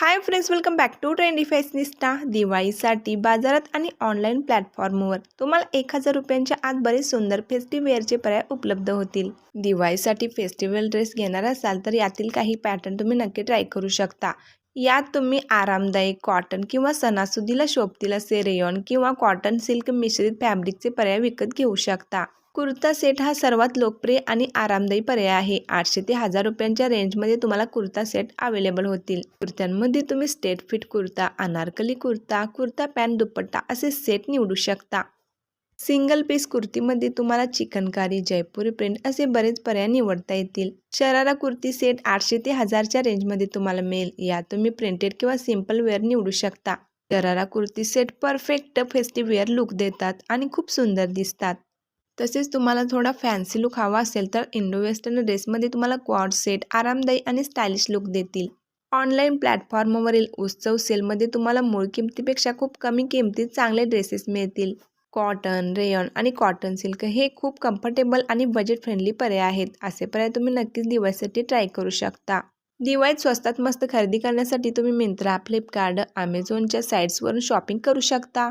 Hi friends welcome back to trendy fashionista दिवाळीसाठी बाजारात आणि ऑनलाईन प्लॅटफॉर्मवर तुम्हाला एक हजार रुपयांच्या आत बरेच सुंदर फेस्टिवेअरचे पर्याय उपलब्ध होतील. दिवाळीसाठी फेस्टिवल ड्रेस घेणार असाल तर यातील काही पॅटर्न तुम्ही नक्की ट्राय करू शकता. यात तुम्ही आरामदायी कॉटन किंवा सणासुदीला शोभतील असे रेयॉन किंवा कॉटन सिल्क मिश्रित फॅब्रिकचे पर्याय विकत घेऊ शकता. कुर्ता सेट हा सर्वात लोकप्रिय आणि आरामदायी पर्याय आहे. आठशे ते हजार रुपयांच्या रेंजमध्ये तुम्हाला कुर्ता सेट अवेलेबल होतील. कुर्त्यांमध्ये तुम्ही straight fit kurta anarkali kurta kurta pant dupatta असे सेट निवडू शकता. सिंगल पीस कुर्तीमध्ये तुम्हाला चिकनकारी जयपुरी प्रिंट असे बरेच पर्याय निवडता येतील. शरारा कुर्ती सेट आठशे ते हजारच्या रेंजमध्ये तुम्हाला मिळेल. या तुम्ही प्रिंटेड किंवा सिंपल वेअर निवडू शकता. Sharara kurti set perfect festive wear look देतात आणि खूप सुंदर दिसतात. तसेच तुम्हाला थोडा फॅन्सी लुक हवा असेल तर इंडो वेस्टर्न ड्रेसमध्ये तुम्हाला क्वाड सेट आरामदायी आणि स्टायलिश लुक देतील. ऑनलाईन प्लॅटफॉर्मवरील उत्सव सेलमध्ये तुम्हाला मूळ किमतीपेक्षा खूप कमी किमतीत चांगले ड्रेसेस मिळतील. कॉटन रेयॉन आणि कॉटन सिल्क हे खूप कम्फर्टेबल आणि बजेट फ्रेंडली पर्याय आहेत. असे पर्याय तुम्ही नक्कीच दिवाळीसाठी ट्राय करू शकता. दिवाळीत स्वस्तात मस्त खरेदी करण्यासाठी तुम्ही मिंत्रा फ्लिपकार्ट अमेझॉनच्या साईट्सवरून शॉपिंग करू शकता.